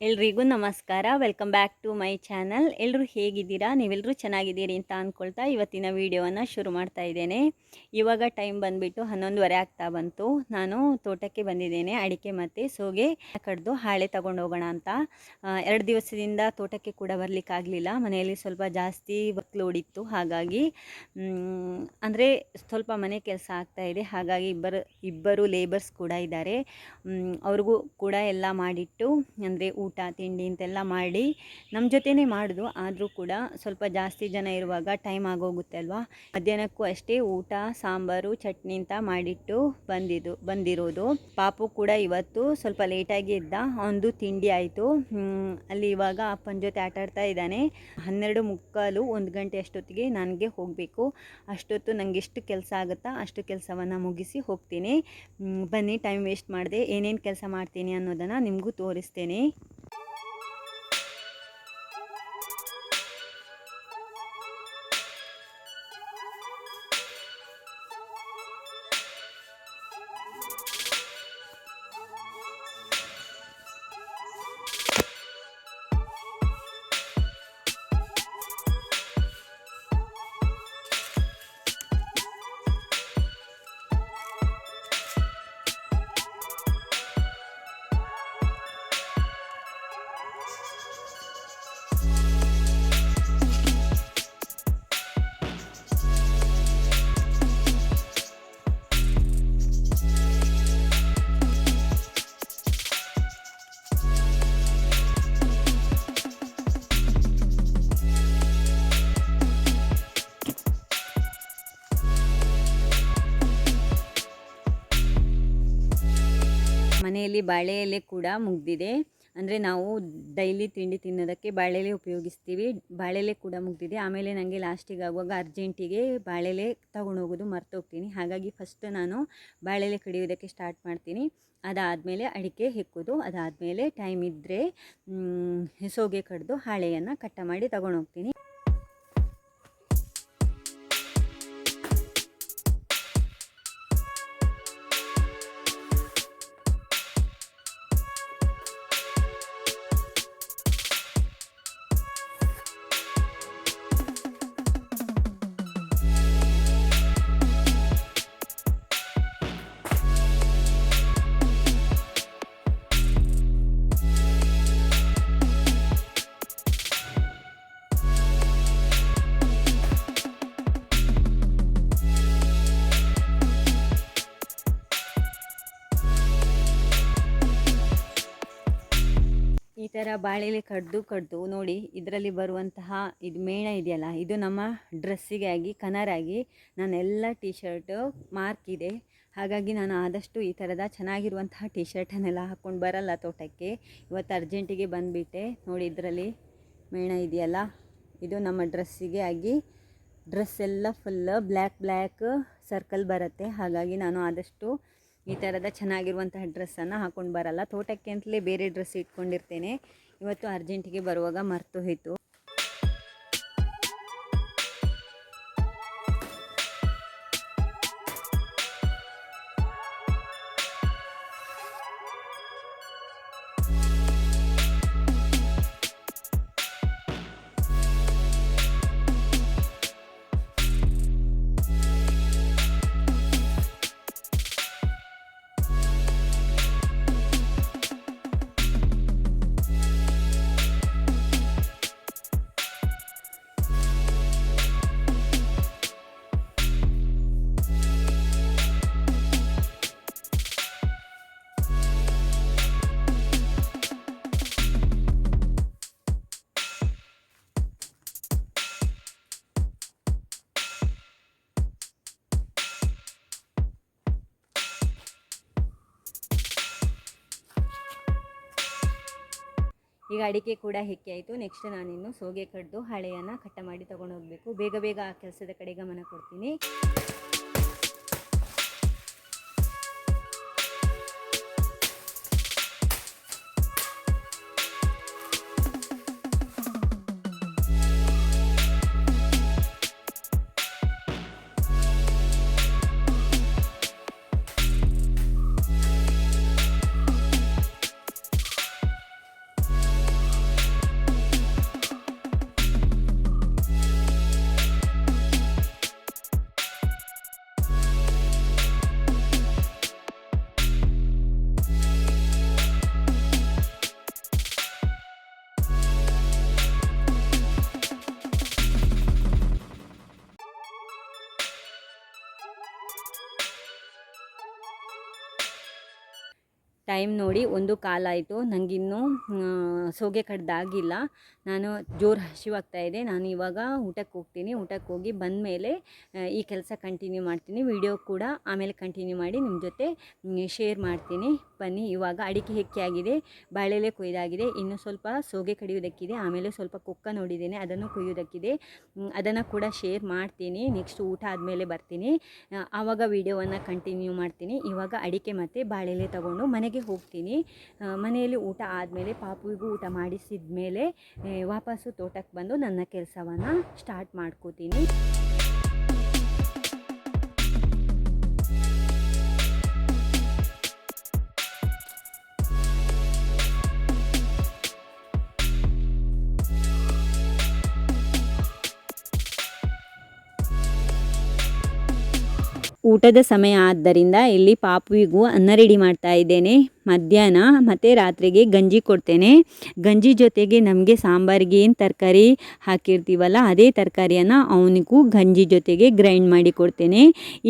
ಎಲ್ರಿಗೂ ನಮಸ್ಕಾರ. Welcome back to my channel. ಎಲ್ಲರೂ ಹೇಗಿದ್ದೀರಾ? ನೀವೆಲ್ಲರೂ ಚೆನ್ನಾಗಿದ್ದೀರಿ ಅಂತ ಅಂದ್ಕೊಳ್ತಾ ಇವತ್ತಿನ ವೀಡಿಯೋವನ್ನು ಶುರು ಮಾಡ್ತಾ ಇದ್ದೇನೆ. ಇವಾಗ ಟೈಮ್ ಬಂದುಬಿಟ್ಟು ಹನ್ನೊಂದುವರೆ ಆಗ್ತಾ ಬಂತು. ನಾನು ತೋಟಕ್ಕೆ ಬಂದಿದ್ದೇನೆ, ಅಡಿಕೆ ಮತ್ತು ಸೋಗೆ. ಕಡ್ದು ಹಾಳೆ ಹೋಗೋಣ ಅಂತ. ಎರಡು ದಿವಸದಿಂದ ತೋಟಕ್ಕೆ ಕೂಡ ಬರಲಿಕ್ಕಾಗಲಿಲ್ಲ ಮನೆಯಲ್ಲಿ ಸ್ವಲ್ಪ ಜಾಸ್ತಿ ಇತ್ತು. ಹಾಗಾಗಿ ಅಂದರೆ ಸ್ವಲ್ಪ ಮನೆ ಕೆಲಸ ಆಗ್ತಾ ಇದೆ. ಹಾಗಾಗಿ ಇಬ್ಬರು ಇಬ್ಬರು ಲೇಬರ್ಸ್ ಕೂಡ ಇದ್ದಾರೆ. ಅವ್ರಿಗೂ ಕೂಡ ಎಲ್ಲ ಮಾಡಿಟ್ಟು, ಅಂದರೆ ಊಟ, ತಿಂಡಿ ಅಂತೆಲ್ಲ ಮಾಡಿ ನಮ್ಮ ಜೊತೆಯೇ ಮಾಡಿದ್ರು ಆದರೂ ಕೂಡ ಸ್ವಲ್ಪ ಜಾಸ್ತಿ ಜನ ಇರುವಾಗ ಟೈಮ್ ಆಗೋಗುತ್ತೆ ಅಲ್ವಾ? ಮಧ್ಯಾಹ್ನಕ್ಕೂ ಅಷ್ಟೇ ಊಟ, ಸಾಂಬಾರು, ಚಟ್ನಿ ಅಂತ ಮಾಡಿಟ್ಟು ಬಂದಿದ್ದು ಬಂದಿರೋದು. ಪಾಪು ಕೂಡ ಇವತ್ತು ಸ್ವಲ್ಪ ಲೇಟಾಗಿ ಇದ್ದ ಒಂದು ತಿಂಡಿ ಆಯಿತು. ಅಲ್ಲಿ ಇವಾಗ ಅಪ್ಪನ ಜೊತೆ ಆಟ ಆಡ್ತಾ ಇದ್ದಾನೆ. ಹನ್ನೆರಡು ಮುಕ್ಕಾಲು, ಒಂದು ಗಂಟೆ ಅಷ್ಟೊತ್ತಿಗೆ ನನಗೆ ಹೋಗಬೇಕು. ಅಷ್ಟೊತ್ತು ನನಗೆ ಎಷ್ಟು ಕೆಲಸ ಆಗುತ್ತಾ ಅಷ್ಟು ಕೆಲಸವನ್ನು ಮುಗಿಸಿ ಹೋಗ್ತೀನಿ. ಬನ್ನಿ ಟೈಮ್ ವೇಸ್ಟ್ ಮಾಡಿದೆ. ಏನೇನು ಕೆಲಸ ಮಾಡ್ತೀನಿ ಅನ್ನೋದನ್ನು ನಿಮಗೂ ತೋರಿಸ್ತೇನೆ. ಮನೆಯಲ್ಲಿ ಬಾಳೆ ಎಲೆ ಕೂಡ ಮುಗ್ದಿದೆ. ಅಂದರೆ ನಾವು ಡೈಲಿ ತಿಂಡಿ ತಿನ್ನೋದಕ್ಕೆ ಬಾಳೆಲೆ ಉಪಯೋಗಿಸ್ತೀವಿ. ಬಾಳೆಲೆ ಕೂಡ ಮುಗ್ದಿದೆ. ಆಮೇಲೆ ನನಗೆ ಲಾಸ್ಟಿಗೆ ಆಗುವಾಗ ಅರ್ಜೆಂಟಿಗೆ ಬಾಳೆಲೆ ತಗೊಂಡೋಗೋದು ಮರ್ತೋಗ್ತೀನಿ ಹಾಗಾಗಿ ಫಸ್ಟ್ ನಾನು ಬಾಳೆಲೆ ಕಡಿಯೋದಕ್ಕೆ ಸ್ಟಾರ್ಟ್ ಮಾಡ್ತೀನಿ. ಅದಾದಮೇಲೆ ಅಡಿಕೆ ಹೆಕ್ಕೋದು. ಅದಾದಮೇಲೆ ಟೈಮ್ ಇದ್ದರೆ ಹೆಸೋಗೆ ಕಡಿದು ಹಾಳೆಯನ್ನು ಕಟ್ಟ ಮಾಡಿ ತಗೊಂಡೋಗ್ತೀನಿ ಥರ ಬಾಳೆಲೆ ಕಡ್ದು ಕಡ್ದು ನೋಡಿ ಇದರಲ್ಲಿ ಬರುವಂತಹ ಇದು ಮೇಣ ಇದೆಯಲ್ಲ, ಇದು ನಮ್ಮ ಡ್ರೆಸ್ಸಿಗೆ ಆಗಿ ಕನರಾಗಿ ನಾನೆಲ್ಲ ಟೀ ಶರ್ಟ್ ಮಾರ್ಕ್ ಇದೆ. ಹಾಗಾಗಿ ನಾನು ಆದಷ್ಟು ಈ ಥರದ ಚೆನ್ನಾಗಿರುವಂತಹ ಟೀ ಶರ್ಟನ್ನೆಲ್ಲ ಹಾಕ್ಕೊಂಡು ಬರಲ್ಲ ತೋಟಕ್ಕೆ. ಇವತ್ತು ಅರ್ಜೆಂಟಿಗೆ ಬಂದುಬಿಟ್ಟೆ. ನೋಡಿ ಇದರಲ್ಲಿ ಮೇಣ ಇದೆಯಲ್ಲ, ಇದು ನಮ್ಮ ಡ್ರೆಸ್ಸಿಗೆ ಆಗಿ ಡ್ರೆಸ್ ಎಲ್ಲ ಫುಲ್ ಬ್ಲ್ಯಾಕ್ ಬ್ಲ್ಯಾಕ್ ಸರ್ಕಲ್ ಬರುತ್ತೆ. ಹಾಗಾಗಿ ನಾನು ಆದಷ್ಟು ಈ ಥರದ ಚೆನ್ನಾಗಿರುವಂತಹ ಡ್ರೆಸ್ಸನ್ನು ಹಾಕೊಂಡು ಬರಲ್ಲ. ತೋಟಕ್ಕೆ ಅಂತಲೇ ಬೇರೆ ಡ್ರೆಸ್ ಇಟ್ಕೊಂಡಿರ್ತೇನೆ. ಇವತ್ತು ಅರ್ಜೆಂಟಿಗೆ ಬರುವಾಗ ಮರೆತು ಹೋಯಿತು. ಈಗ ಅಡಿಕೆ ಕೂಡ ಹೆಕ್ಕಿ ಆಯಿತು. ನೆಕ್ಸ್ಟ್ ನಾನಿನ್ನು ಸೋಗೆ ಕಡ್ದು ಹಳೆಯನ್ನು ಕಟ್ಟ ಮಾಡಿ ತೊಗೊಂಡು ಹೋಗಬೇಕು. ಬೇಗ ಬೇಗ ಆ ಕೆಲಸದ ಕಡೆ ಗಮನ ಕೊಡ್ತೀನಿ. ಟೈಮ್ ನೋಡಿ ಒಂದು ಕಾಲಾಯಿತು. ನನಗಿನ್ನೂ ಸೋಗೆ ಕಡ್ದಾಗಿಲ್ಲ. ನಾನು ಜೋರು ಹಸಿವಾಗ್ತಾ ಇದೆ. ನಾನು ಇವಾಗ ಊಟಕ್ಕೆ ಹೋಗ್ತೀನಿ. ಊಟಕ್ಕೆ ಹೋಗಿ ಬಂದ ಮೇಲೆ ಈ ಕೆಲಸ ಕಂಟಿನ್ಯೂ ಮಾಡ್ತೀನಿ. ವಿಡಿಯೋ ಕೂಡ ಆಮೇಲೆ ಕಂಟಿನ್ಯೂ ಮಾಡಿ ನಿಮ್ಮ ಜೊತೆ ಶೇರ್ ಮಾಡ್ತೀನಿ. ಬನ್ನಿ, ಇವಾಗ ಅಡಿಕೆ ಹೆಕ್ಕಿ ಆಗಿದೆ. ಬಾಳೆಲೆ ಕೊಯ್ದಾಗಿದೆ. ಇನ್ನು ಸ್ವಲ್ಪ ಸೋಗೆ ಕಡಿಯೋದಕ್ಕಿದೆ ಆಮೇಲೆ ಸ್ವಲ್ಪ ಕುಕ್ಕ ನೋಡಿದ್ದೇನೆ. ಅದನ್ನು ಕೊಯ್ಯೋದಕ್ಕಿದೆ ಅದನ್ನು ಕೂಡ ಶೇರ್ ಮಾಡ್ತೀನಿ. ನೆಕ್ಸ್ಟ್ ಊಟ ಆದಮೇಲೆ ಬರ್ತೀನಿ. ಆವಾಗ ವಿಡಿಯೋವನ್ನು ಕಂಟಿನ್ಯೂ ಮಾಡ್ತೀನಿ. ಇವಾಗ ಅಡಿಕೆ ಮತ್ತು ಬಾಳೆಲೆ ತಗೊಂಡು ಮನೆಗೆ ಹೋಗ್ತೀನಿ. ಮನೆಯಲ್ಲಿ ಊಟ ಆದಮೇಲೆ ಪಾಪುವಿಗೂ ಊಟ ಮಾಡಿಸಿದ ಮೇಲೆ ವಾಪಸ್ಸು ತೋಟಕ್ಕೆ ಬಂದು ನನ್ನ ಕೆಲಸವನ್ನು ಸ್ಟಾರ್ಟ್ ಮಾಡ್ಕೋತೀನಿ. ಊಟದ ಸಮಯ ಆದ್ದರಿಂದ ಇಲ್ಲಿ ಪಾಪುವಿಗೂ ಅನ್ನ ರೆಡಿ ಮಾಡ್ತಾ ಇದ್ದೇನೆ. ಮಧ್ಯಾಹ್ನ ಮತ್ತು ರಾತ್ರಿಗೆ ಗಂಜಿ ಕೊಡ್ತೇನೆ. ಗಂಜಿ ಜೊತೆಗೆ ನಮಗೆ ಸಾಂಬಾರಿಗೆ ಏನು ತರಕಾರಿ ಹಾಕಿರ್ತೀವಲ್ಲ, ಅದೇ ತರಕಾರಿಯನ್ನು ಅವನಿಗೂ ಗಂಜಿ ಜೊತೆಗೆ ಗ್ರೈಂಡ್ ಮಾಡಿ ಕೊಡ್ತೇನೆ.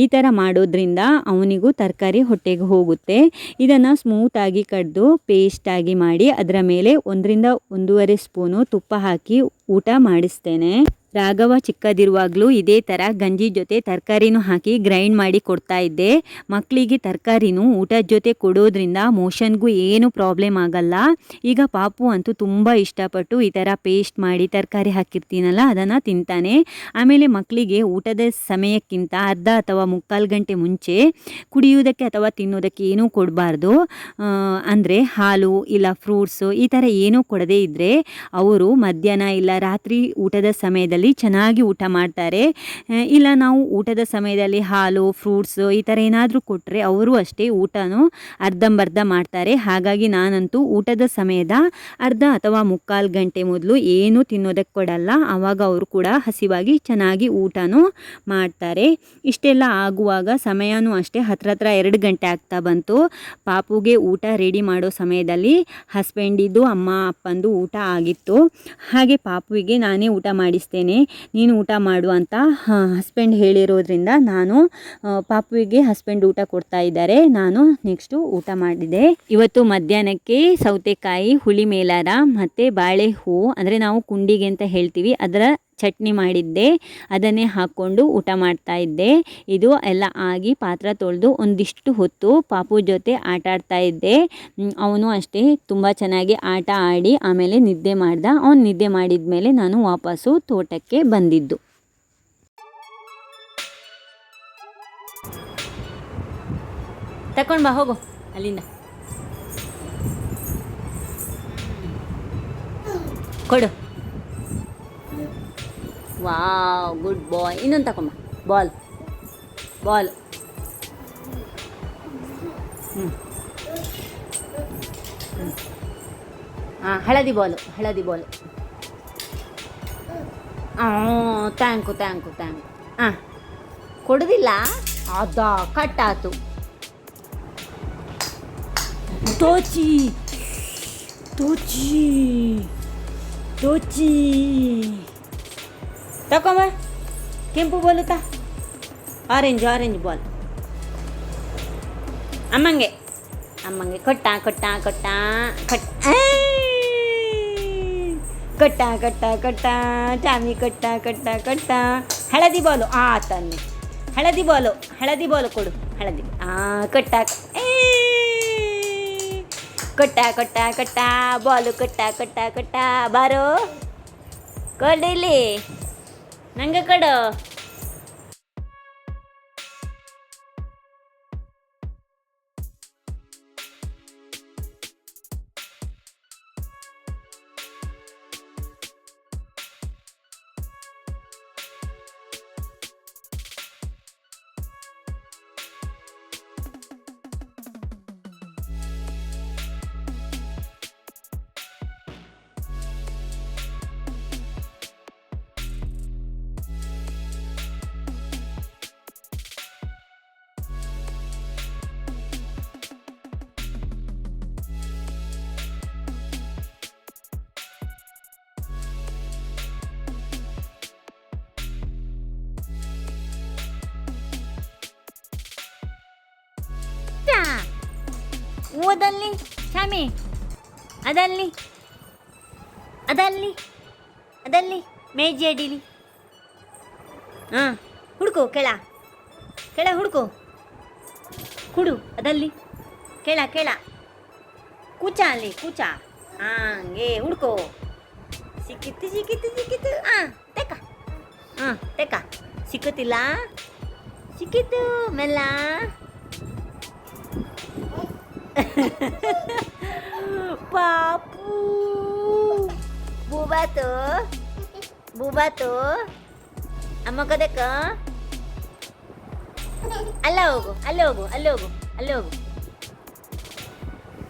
ಈ ಥರ ಮಾಡೋದ್ರಿಂದ ಅವನಿಗೂ ತರಕಾರಿ ಹೊಟ್ಟೆಗೆ ಹೋಗುತ್ತೆ. ಇದನ್ನು ಸ್ಮೂತಾಗಿ ಕಡ್ದು ಪೇಸ್ಟಾಗಿ ಮಾಡಿ ಅದರ ಮೇಲೆ ಒಂದರಿಂದ ಒಂದೂವರೆ ಸ್ಪೂನು ತುಪ್ಪ ಹಾಕಿ ಊಟ ಮಾಡಿಸ್ತೇನೆ. ರಾಘವ ಚಿಕ್ಕದಿರುವಾಗಲೂ ಇದೇ ಥರ ಗಂಜಿ ಜೊತೆ ತರಕಾರಿನೂ ಹಾಕಿ ಗ್ರೈಂಡ್ ಮಾಡಿ ಕೊಡ್ತಾ ಇದ್ದೆ. ಮಕ್ಕಳಿಗೆ ತರಕಾರಿನೂ ಊಟದ ಜೊತೆ ಕೊಡೋದ್ರಿಂದ ಮೋಷನ್ಗೂ ಏನೂ ಪ್ರಾಬ್ಲಮ್ ಆಗಲ್ಲ. ಈಗ ಪಾಪು ಅಂತೂ ತುಂಬ ಇಷ್ಟಪಟ್ಟು ಈ ಥರ ಪೇಸ್ಟ್ ಮಾಡಿ ತರಕಾರಿ ಹಾಕಿರ್ತೀನಲ್ಲ, ಅದನ್ನು ತಿಂತಾನೆ. ಆಮೇಲೆ ಮಕ್ಕಳಿಗೆ ಊಟದ ಸಮಯಕ್ಕಿಂತ ಅರ್ಧ ಅಥವಾ ಮುಕ್ಕಾಲು ಗಂಟೆ ಮುಂಚೆ ಕುಡಿಯುವುದಕ್ಕೆ ಅಥವಾ ತಿನ್ನೋದಕ್ಕೆ ಏನೂ ಕೊಡಬಾರ್ದು. ಅಂದರೆ ಹಾಲು ಇಲ್ಲ ಫ್ರೂಟ್ಸು ಈ ಥರ ಏನೂ ಕೊಡದೇ ಇದ್ದರೆ ಅವರು ಮಧ್ಯಾಹ್ನ ಇಲ್ಲ ರಾತ್ರಿ ಊಟದ ಸಮಯದಲ್ಲಿ ಚೆನ್ನಾಗಿ ಊಟ ಮಾಡ್ತಾರೆ. ಇಲ್ಲ ನಾವು ಊಟದ ಸಮಯದಲ್ಲಿ ಹಾಲು ಫ್ರೂಟ್ಸು ಈ ಥರ ಏನಾದರೂ ಕೊಟ್ಟರೆ ಅವರು ಅಷ್ಟೇ ಊಟನೂ ಅರ್ಧಂಬರ್ಧ ಮಾಡ್ತಾರೆ. ಹಾಗಾಗಿ ನಾನಂತೂ ಊಟದ ಸಮಯದ ಅರ್ಧ ಅಥವಾ ಮುಕ್ಕಾಲು ಗಂಟೆ ಮೊದಲು ಏನೂ ತಿನ್ನೋದಕ್ಕೆ ಕೊಡಲ್ಲ. ಆವಾಗ ಅವರು ಕೂಡ ಹಸಿವಾಗಿ ಚೆನ್ನಾಗಿ ಊಟನೂ ಮಾಡ್ತಾರೆ. ಇಷ್ಟೆಲ್ಲ ಆಗುವಾಗ ಸಮಯನೂ ಅಷ್ಟೇ ಹತ್ರ ಹತ್ರ ಎರಡು ಗಂಟೆ ಆಗ್ತಾ ಬಂತು. ಪಾಪುಗೆ ಊಟ ರೆಡಿ ಮಾಡೋ ಸಮಯದಲ್ಲಿ ಹಸ್ಬೆಂಡಿದ್ದು ಅಮ್ಮ ಅಪ್ಪಂದು ಊಟ ಆಗಿತ್ತು. ಹಾಗೆ ಪಾಪುವಿಗೆ ನಾನೇ ಊಟ ಮಾಡಿಸ್ತೇನೆ. ನೀನು ಊಟ ಮಾಡು ಅಂತ ಹಸ್ಬೆಂಡ್ ಹೇಳಿರೋದ್ರಿಂದ ನಾನು ಪಾಪುವಿಗೆ ಹಸ್ಬೆಂಡ್ ಊಟ ಕೊಡ್ತಾ ಇದ್ದಾರೆ. ನಾನು ನೆಕ್ಸ್ಟು ಊಟ ಮಾಡಿದೆ. ಇವತ್ತು ಮಧ್ಯಾಹ್ನಕ್ಕೆ ಸೌತೆಕಾಯಿ, ಹುಳಿ ಮೇಲಾರ ಮತ್ತು ಬಾಳೆ ಹೂವು ಅಂದರೆ ನಾವು ಕುಂಡಿಗೆ ಅಂತ ಹೇಳ್ತೀವಿ. ಅದರ ಚಟ್ನಿ ಮಾಡಿದ್ದೆ, ಅದನ್ನೇ ಹಾಕ್ಕೊಂಡು ಊಟ ಮಾಡ್ತಾ ಇದ್ದೆ. ಇದು ಎಲ್ಲ ಆಗಿ ಪಾತ್ರ ತೊಳೆದು ಒಂದಿಷ್ಟು ಹೊತ್ತು ಪಾಪು ಜೊತೆ ಆಟ ಆಡ್ತಾ ಇದ್ದೆ. ಅವನು ಅಷ್ಟೇ ತುಂಬ ಚೆನ್ನಾಗಿ ಆಟ ಆಡಿ ಆಮೇಲೆ ನಿದ್ದೆ ಮಾಡ್ದ. ಅವನು ನಿದ್ದೆ ಮಾಡಿದ ಮೇಲೆ ನಾನು ವಾಪಸ್ಸು ತೋಟಕ್ಕೆ ಬಂದಿದ್ದು. ತಕೊಂಡು ಬಾ, ಹೋಗು, ಅಲ್ಲಿಂದ. ಕೊಡು. ವಾವ್ ಗುಡ್ ಬಾಯ್ ಇನ್ನೊಂದು ತಗೊಂಬ ಬಾಲ್ ಬಾಲ್ ಹ್ಞೂ ಹಾಂ ಹಳದಿ ಬಾಲು ಹಳದಿ ಬಾಲು ಹಾಂ ಥ್ಯಾಂಕು ಥ್ಯಾಂಕು ಥ್ಯಾಂಕು ಹಾಂ ಕೊಡೋದಿಲ್ಲ? ಅದ ಕಟ್ಟಾತು. ತೋಚಿ. ತೋಚಿ. ತೋಚಿ. ತಕೊಂಬ ಕೆಂಪು ಬಾಲು ತ ಆರೆಂಜ್ ಆರೆಂಜ್ ಬಾಲ್ ಅಮ್ಮಂಗೆ ಅಮ್ಮಂಗೆ ಕೊಟ್ಟ ಕೊಟ್ಟ ಕೊಟ್ಟ ಕೊಟ್ಟ ಕೊಟ್ಟ ಕೊಟ್ಟ ಕೊಟ್ಟ ಚಾಮಿ ಕೊಟ್ಟ ಕೊಟ್ಟ ಕೊಟ್ಟ ಹಳದಿ ಬಾಲು ಆ ತನ್ನಿ ಹಳದಿ ಬಾಲು ಹಳದಿ ಬಾಲು ಕೊಡು ಹಳದಿ ಆ ಕೊಟ್ಟ ಕೊಟ್ಟ ಕೊಟ್ಟ ಕೊಟ್ಟ ಬಾಲು ಕೊಟ್ಟ ಕೊಟ್ಟ ಕೊಟ್ಟ ಬಾರೋ ಕೊಡು ಇಲ್ಲಿ ನಂಗೆ ಕೊಡು ಓದಲ್ಲಿ ಶಾಮಿ ಅದಲ್ಲಿ. ಅದಲ್ಲಿ. ಅದಲ್ಲಿ. ಮೇಜಿ ಅಡಿಲಿ. ಹಾಂ, ಹುಡುಕು, ಕೆಳ. ಕೆಳ ಹುಡುಕು. ಕುಡು, ಅದಲ್ಲಿ. ಕೆಳ ಕೆಳ. ಕೂಚ ಅಲ್ಲಿ, ಕೂಚ. ಹಾಂಗೆ, ಹುಡ್ಕೋ. ಸಿಕ್ಕಿತ್ತು ಸಿಕ್ಕಿತ್ತು ಸಿಕ್ಕಿತ್ತು. ಹಾಂ, ತೆಕ್ಕ. ಹಾಂ, ತೆಕ್ಕ. ಸಿಕ್ಕುತ್ತಿಲ್ಲ. ಸಿಕ್ಕಿತ್ತು, ಮೆಲ್ಲ. ಪಾಪು ಬೂಬಾತು ಬೂಬಾತು ಅಮ್ಮ ಕದಕ್ಕ ಅಲ್ಲ ಹೋಗು ಅಲ್ಲೇ ಹೋಗು ಅಲ್ಲೇ ಹೋಗು ಅಲ್ಲೇ ಹೋಗು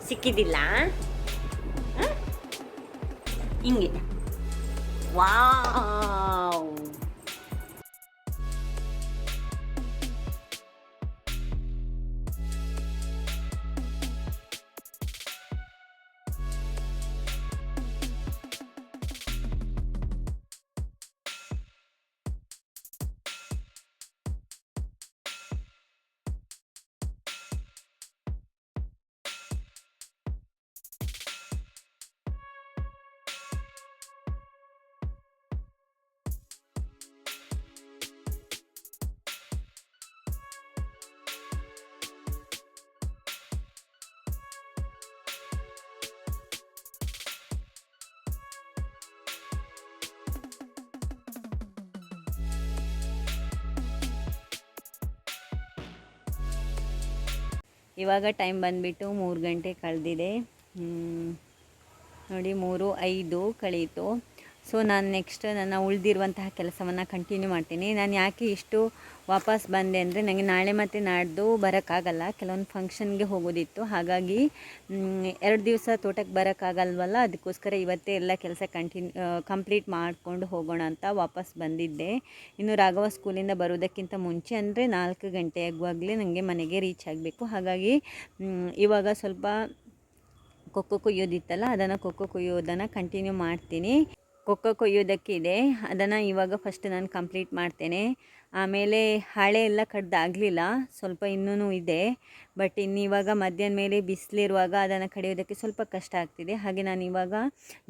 ಸಿಕ್ಕಿದ್ದಿಲ್ಲ ಹ? ಹಿಂಗೆ ವಾವ್ ಇವಾಗ ಟೈಮ್ ಬಂದುಬಿಟ್ಟು ಮೂರು ಗಂಟೆ ಕಳೆದಿದೆ. ನೋಡಿ ಮೂರು ಐದು ಕಳೀತು. ಸೊ ನಾನು ನೆಕ್ಸ್ಟ್ ನನ್ನ ಉಳಿದಿರುವಂತಹ ಕೆಲಸವನ್ನು ಕಂಟಿನ್ಯೂ ಮಾಡ್ತೀನಿ. ನಾನು ಯಾಕೆ ಇಷ್ಟು ವಾಪಸ್ ಬಂದೆ ಅಂದರೆ ನನಗೆ ನಾಳೆ ಮತ್ತು ನಾಡ್ದು ಬರೋಕ್ಕಾಗಲ್ಲ. ಕೆಲವೊಂದು ಫಂಕ್ಷನ್ಗೆ ಹೋಗೋದಿತ್ತು. ಹಾಗಾಗಿ ಎರಡು ದಿವಸ ತೋಟಕ್ಕೆ ಬರೋಕ್ಕಾಗಲ್ವಲ್ಲ? ಅದಕ್ಕೋಸ್ಕರ ಇವತ್ತೇ ಎಲ್ಲ ಕೆಲಸ ಕಂಟಿನ್ಯೂ ಕಂಪ್ಲೀಟ್ ಮಾಡಿಕೊಂಡು ಹೋಗೋಣ ಅಂತ ವಾಪಸ್ ಬಂದಿದ್ದೆ. ಇನ್ನು ರಾಘವ ಸ್ಕೂಲಿಂದ ಬರೋದಕ್ಕಿಂತ ಮುಂಚೆ ಅಂದರೆ ನಾಲ್ಕು ಗಂಟೆ ಆಗುವಾಗಲೇ ನನಗೆ ಮನೆಗೆ ರೀಚ್ ಆಗಬೇಕು. ಹಾಗಾಗಿ ಇವಾಗ ಸ್ವಲ್ಪ ಕೊಕ್ಕೋ ಕೊಯ್ಯೋದಿತ್ತಲ್ಲ, ಅದನ್ನು ಕೊಕ್ಕೋ ಕೊಯ್ಯೋದನ್ನು ಕಂಟಿನ್ಯೂ ಮಾಡ್ತೀನಿ. ಕೊಕ್ಕೋ ಕೊಯ್ಯೋದಕ್ಕಿದೆ. ಅದನ್ನು ಇವಾಗ ಫಸ್ಟ್ ನಾನು ಕಂಪ್ಲೀಟ್ ಮಾಡ್ತೇನೆ. ಆಮೇಲೆ ಹಾಳೆ ಎಲ್ಲ ಕಡ್ದಾಗಲಿಲ್ಲ. ಸ್ವಲ್ಪ ಇನ್ನೂ ಇದೆ. ಬಟ್ ಇನ್ನು ಇವಾಗ ಮಧ್ಯಾಹ್ನ ಮೇಲೆ ಬಿಸಿಲಿರುವಾಗ ಅದನ್ನು ಕಡಿಯೋದಕ್ಕೆ ಸ್ವಲ್ಪ ಕಷ್ಟ ಆಗ್ತಿದೆ. ಹಾಗೆ ನಾನು ಇವಾಗ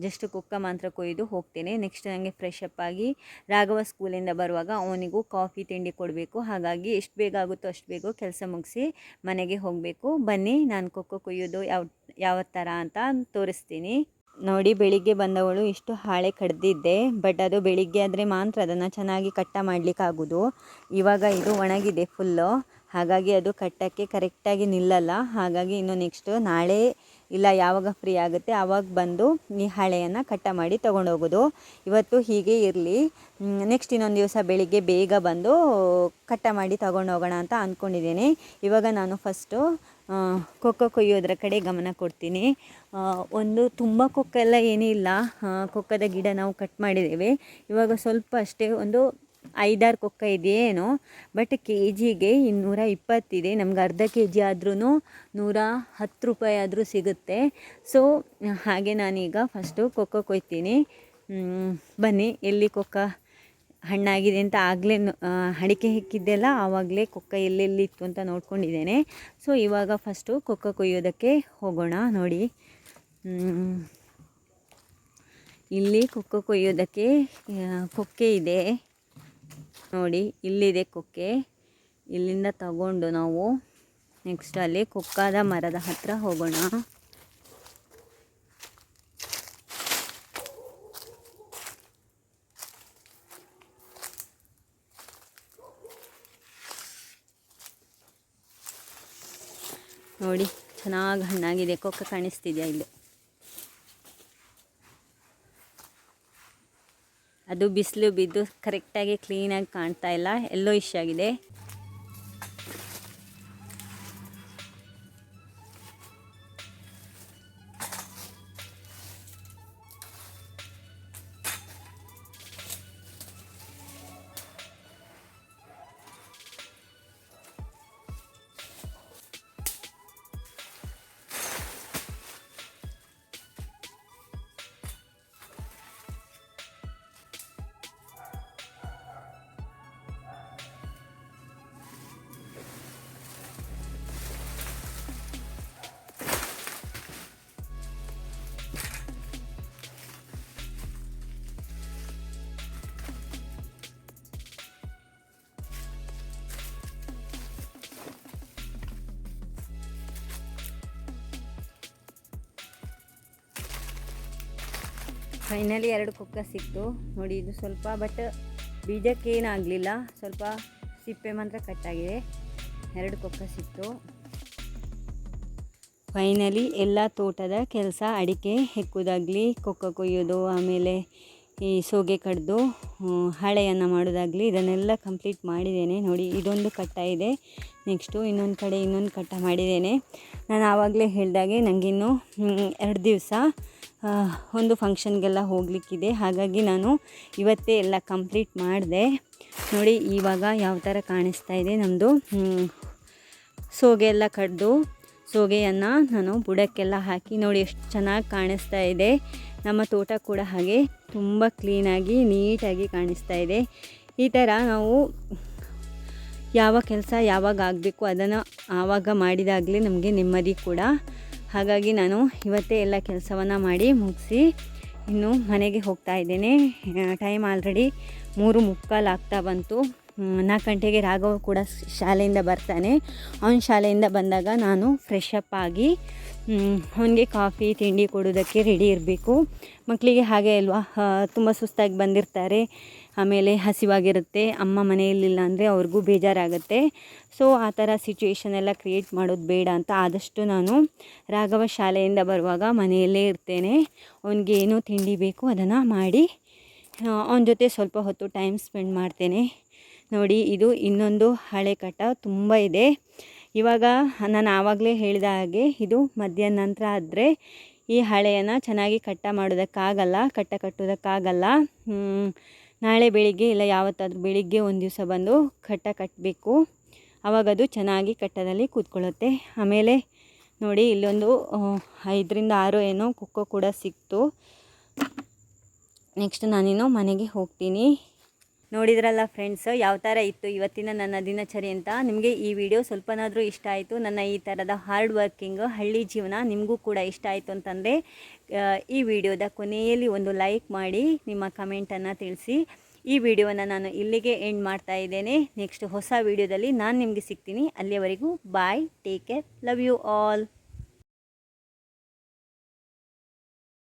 ಜಸ್ಟ್ ಕುಕ್ಕ ಮಾತ್ರ ಕೊಯ್ದು ಹೋಗ್ತೇನೆ. ನೆಕ್ಸ್ಟ್ ನನಗೆ ಫ್ರೆಶ್ ಅಪ್ ಆಗಿ ರಾಘವ ಸ್ಕೂಲಿಂದ ಬರುವಾಗ ಅವನಿಗೂ ಕಾಫಿ ತಿಂಡಿ ಕೊಡಬೇಕು. ಹಾಗಾಗಿ ಎಷ್ಟು ಬೇಗ ಆಗುತ್ತೋ ಅಷ್ಟು ಬೇಗ ಕೆಲಸ ಮುಗಿಸಿ ಮನೆಗೆ ಹೋಗಬೇಕು. ಬನ್ನಿ, ನಾನು ಕೊಕ್ಕ ಕೊಯ್ಯೋದು ಯಾವ ಯಾವ ಥರ ಅಂತ ತೋರಿಸ್ತೀನಿ. ನೋಡಿ ಬೆಳಿಗ್ಗೆ ಬಂದವಳು ಇಷ್ಟು ಹಾಳೆ ಕಡ್ದಿದ್ದೆ ಬಟ್ ಅದು ಬೆಳಿಗ್ಗೆ ಆದರೆ ಮಾತ್ರ ಅದನ್ನು ಚೆನ್ನಾಗಿ ಕಟ್ಟ ಮಾಡಲಿಕ್ಕಾಗೋದು. ಇವಾಗ ಇದು ಒಣಗಿದೆ ಫುಲ್ಲು ಹಾಗಾಗಿ ಅದು ಕಟ್ಟಕ್ಕೆ ಕರೆಕ್ಟಾಗಿ ನಿಲ್ಲಲ್ಲ. ಹಾಗಾಗಿ ಇನ್ನು ನೆಕ್ಸ್ಟು ನಾಳೆ ಇಲ್ಲ, ಯಾವಾಗ ಫ್ರೀ ಆಗುತ್ತೆ ಆವಾಗ ಬಂದು ಈ ಹಾಳೆಯನ್ನು ಕಟ್ಟ ಮಾಡಿ ತೊಗೊಂಡೋಗೋದು. ಇವತ್ತು ಹೀಗೆ ಇರಲಿ. ನೆಕ್ಸ್ಟ್ ಇನ್ನೊಂದು ದಿವಸ ಬೆಳಿಗ್ಗೆ ಬೇಗ ಬಂದು ಕಟ್ಟ ಮಾಡಿ ತೊಗೊಂಡೋಗೋಣ ಅಂತ ಅಂದ್ಕೊಂಡಿದ್ದೀನಿ ಇವಾಗ ನಾನು ಫಸ್ಟು ಕೊಕ್ಕೋ ಕೊಯ್ಯೋದ್ರ ಕಡೆ ಗಮನ ಕೊಡ್ತೀನಿ. ಒಂದು ತುಂಬ ಕೊಕ್ಕೆ ಎಲ್ಲ ಏನಿಲ್ಲ ಆ, ಕೊಕ್ಕದ ಗಿಡ ನಾವು ಕಟ್ ಮಾಡಿದ್ದೇವೆ. ಇವಾಗ ಸ್ವಲ್ಪ ಅಷ್ಟೇ ಒಂದು ಐದಾರು ಕೊಕ್ಕ ಇದೆಯೇನೋ ಬಟ್ ಕೆ ಜಿಗೆ ಇನ್ನೂರ ಇಪ್ಪತ್ತಿದೆ. ನಮ್ಗೆ ಅರ್ಧ ಕೆ ಜಿ ಆದ್ರೂ ನೂರ ಹತ್ತು ರೂಪಾಯಿ ಆದರೂ ಸಿಗುತ್ತೆ. ಸೊ ಹಾಗೆ ನಾನೀಗ ಫಸ್ಟು ಕೊಕ್ಕ ಕೊಯ್ತೀನಿ. ಬನ್ನಿ ಎಲ್ಲಿ ಕೊಕ್ಕ ಹಣ್ಣಾಗಿದೆ ಅಂತ ಆಗಲೇ ಅಡಿಕೆ ಹೆಕ್ಕಿದ್ದೆಲ್ಲ ಆವಾಗಲೇ ಕೊಕ್ಕ ಎಲ್ಲೆಲ್ಲಿ ಇತ್ತು ಅಂತ ನೋಡ್ಕೊಂಡಿದ್ದೇನೆ. ಸೊ ಇವಾಗ ಫಸ್ಟು ಕೊಕ್ಕ ಕೊಯ್ಯೋದಕ್ಕೆ ಹೋಗೋಣ ನೋಡಿ. ಇಲ್ಲಿ ಕೊಕ್ಕ ಕೊಯ್ಯೋದಕ್ಕೆ ಕೊಕ್ಕೆ ಇದೆ. ನೋಡಿ, ಇಲ್ಲಿದೆ ಕೊಕ್ಕೆ. ಇಲ್ಲಿಂದ ತಗೊಂಡು ನಾವು ನೆಕ್ಸ್ಟ್ ಅಲ್ಲಿ ಕೊಕ್ಕಾದ ಮರದ ಹತ್ತಿರ ಹೋಗೋಣ. ನೋಡಿ, ಚೆನ್ನಾಗಿ ಹಣ್ಣಾಗಿದೆ, ಕೊಕ್ಕ ಕಾಣಿಸ್ತಿದೆಯಾ ಇಲ್ಲಿ? ಅದು ಬಿಸಿಲು ಬಿದ್ದು ಕರೆಕ್ಟಾಗಿ ಕ್ಲೀನಾಗಿ ಕಾಣ್ತಾ ಇಲ್ಲ ಎಲ್ಲೋ ಇಶ್ ಆಗಿದೆ. ಫೈನಲಿ ಎರಡು ಕೊಕ್ಕ ಸಿಕ್ತು ನೋಡಿ, ಇದು ಸ್ವಲ್ಪ ಬಟ್ ಬೀಜಕ್ಕೆ ಏನಾಗಲಿಲ್ಲ ಸ್ವಲ್ಪ ಸಿಪ್ಪೆ ಮಾತ್ರ ಕಟ್ಟಾಗಿದೆ ಎರಡು ಕೊಕ್ಕ ಸಿಕ್ತು ಫೈನಲಿ ಎಲ್ಲ ತೋಟದ ಕೆಲಸ, ಅಡಿಕೆ, ಹೆಕ್ಕೋದಾಗಲಿ, ಕೊಕ್ಕ ಕೊಯ್ಯೋದು, ಆಮೇಲೆ ಈ ಸೋಗೆ ಕಡ್ದು ಹಾಳೆಯನ್ನು ಮಾಡೋದಾಗಲಿ ಇದನ್ನೆಲ್ಲ ಕಂಪ್ಲೀಟ್ ಮಾಡಿದ್ದೇನೆ. ನೋಡಿ, ಇದೊಂದು ಕಟ್ಟ ಇದೆ. ನೆಕ್ಸ್ಟು ಇನ್ನೊಂದು ಕಡೆ ಇನ್ನೊಂದು ಕಟ್ಟ ಮಾಡಿದ್ದೇನೆ. ನಾನು ಆವಾಗಲೇ ಹೇಳಿದಾಗೆ ನನಗಿನ್ನು ಎರಡು ದಿವಸ ಒಂದು ಫಂಕ್ಷನ್ಗೆಲ್ಲ ಹೋಗಲಿಕ್ಕಿದೆ. ಹಾಗಾಗಿ ನಾನು ಇವತ್ತೇ ಎಲ್ಲ ಕಂಪ್ಲೀಟ್ ಮಾಡಿದೆ. ನೋಡಿ, ಇವಾಗ ಯಾವ ಥರ ಕಾಣಿಸ್ತಾ ಇದೆ ನಮ್ಮದು ಸೋಗೆ ಎಲ್ಲ ಕಡ್ದು, ಸೋಗೆಯನ್ನು ನಾನು ಬುಡಕ್ಕೆಲ್ಲ ಹಾಕಿ ನೋಡಿ, ಎಷ್ಟು ಚೆನ್ನಾಗಿ ಕಾಣಿಸ್ತಾ ಇದೆ. ನಮ್ಮ ತೋಟ ಕೂಡ ಹಾಗೆ ತುಂಬ ಕ್ಲೀನಾಗಿ, ನೀಟಾಗಿ ಕಾಣಿಸ್ತಾ ಇದೆ. ಈ ಥರ ನಾವು ಯಾವ ಕೆಲಸ ಯಾವಾಗ ಆಗಬೇಕು ಅದನ್ನು ಆವಾಗ ಮಾಡಿದಾಗಲೇ ನಮಗೆ ನೆಮ್ಮದಿ ಕೂಡ. ಹಾಗಾಗಿ ನಾನು ಇವತ್ತೇ ಎಲ್ಲ ಕೆಲಸವನ್ನು ಮಾಡಿ ಮುಗಿಸಿ ಇನ್ನು ಮನೆಗೆ ಹೋಗ್ತಾ ಇದ್ದೇನೆ. ಟೈಮ್ ಆಲ್ರೆಡಿ ಮೂರು ಮುಕ್ಕಾಲು ಆಗ್ತಾ ಬಂತು. ನಾಲ್ಕು ಗಂಟೆಗೆ ರಾಘವ್ ಕೂಡ ಶಾಲೆಯಿಂದ ಬರ್ತಾನೆ. ಅವನ ಶಾಲೆಯಿಂದ ಬಂದಾಗ ನಾನು ಫ್ರೆಶ್ ಅಪ್ ಆಗಿ ಅವನಿಗೆ ಕಾಫಿ, ತಿಂಡಿ ಕೊಡೋದಕ್ಕೆ ರೆಡಿ ಇರಬೇಕು. ಮಕ್ಕಳಿಗೆ ಹಾಗೆ ಅಲ್ವಾ? ತುಂಬ ಸುಸ್ತಾಗಿ ಬಂದಿರ್ತಾರೆ. ಆಮೇಲೆ ಹಸಿವಾಗಿರುತ್ತೆ. ಅಮ್ಮ ಮನೆಯಲ್ಲಿಲ್ಲ ಅಂದರೆ ಅವ್ರಿಗೂ ಬೇಜಾರಾಗುತ್ತೆ. ಸೊ ಆ ಥರ ಸಿಚುವೇಶನ್ ಎಲ್ಲ ಕ್ರಿಯೇಟ್ ಮಾಡೋದು ಬೇಡ ಅಂತ ಆದಷ್ಟು ನಾನು ರಾಘವ ಶಾಲೆಯಿಂದ ಬರುವಾಗ ಮನೆಯಲ್ಲೇ ಇರ್ತೇನೆ. ಅವನಿಗೆ ಏನು ತಿಂಡಿ ಬೇಕು ಅದನ್ನು ಮಾಡಿ ಅವನ ಜೊತೆ ಸ್ವಲ್ಪ ಹೊತ್ತು ಟೈಮ್ ಸ್ಪೆಂಡ್ ಮಾಡ್ತೇನೆ. ನೋಡಿ, ಇದು ಇನ್ನೊಂದು ಹಳೆ ಕಟ್ಟ. ತುಂಬ ಇದೆ. ಇವಾಗ ನಾನು ಆವಾಗಲೇ ಹೇಳಿದ ಹಾಗೆ ಇದು ಮಧ್ಯಾಹ್ನ ನಂತರ ಆದರೆ ಈ ಹಳೆಯನ್ನು ಚೆನ್ನಾಗಿ ಕಟ್ಟ ಮಾಡೋದಕ್ಕಾಗಲ್ಲ, ಕಟ್ಟ ಕಟ್ಟೋದಕ್ಕಾಗಲ್ಲ ನಾಳೆ ಬೆಳಿಗ್ಗೆ ಇಲ್ಲ ಯಾವತ್ತಾದ್ರೂ ಬೆಳಿಗ್ಗೆ ಒಂದು ದಿವಸ ಬಂದು ಕಟ್ಟ ಕಟ್ಟಬೇಕು ಆವಾಗ ಅದು ಚೆನ್ನಾಗಿ ಕಟ್ಟದಲ್ಲಿ ಕೂತ್ಕೊಳ್ಳುತ್ತೆ. ಆಮೇಲೆ ನೋಡಿ ಇಲ್ಲೊಂದು ಐದರಿಂದ ಆರು ಏನೋ ಕುಕ್ಕೋ ಕೂಡ ಸಿಕ್ತು. ನೆಕ್ಸ್ಟ್ ನಾನಿನ್ನು ಮನೆಗೆ ಹೋಗ್ತೀನಿ. ನೋಡಿದ್ರಲ್ಲ ಫ್ರೆಂಡ್ಸ್ ಯಾವ ಥರ ಇತ್ತು ಇವತ್ತಿನ ನನ್ನ ದಿನಚರಿ ಅಂತ? ನಿಮಗೆ ಈ ವಿಡಿಯೋ ಸ್ವಲ್ಪನಾದರೂ ಇಷ್ಟ ಆಯಿತು? ನನ್ನ ಈ ಥರದ ಹಾರ್ಡ್ ವರ್ಕಿಂಗ್ ಹಳ್ಳಿ ಜೀವನ ನಿಮಗೂ ಕೂಡ ಇಷ್ಟ ಆಯಿತು ಅಂತಂದರೆ ಈ ವಿಡಿಯೋದ ಕೊನೆಯಲ್ಲಿ ಒಂದು ಲೈಕ್ ಮಾಡಿ, ನಿಮ್ಮ ಕಮೆಂಟನ್ನು ತಿಳಿಸಿ. ಈ ವಿಡಿಯೋನ ನಾನು ಇಲ್ಲಿಗೆ ಎಂಡ್ ಮಾಡ್ತಾ ಇದ್ದೇನೆ. ನೆಕ್ಸ್ಟ್ ಹೊಸ ವಿಡಿಯೋದಲ್ಲಿ ನಾನು ನಿಮಗೆ ಸಿಗ್ತೀನಿ. ಅಲ್ಲಿಯವರೆಗೂ bye take care love you all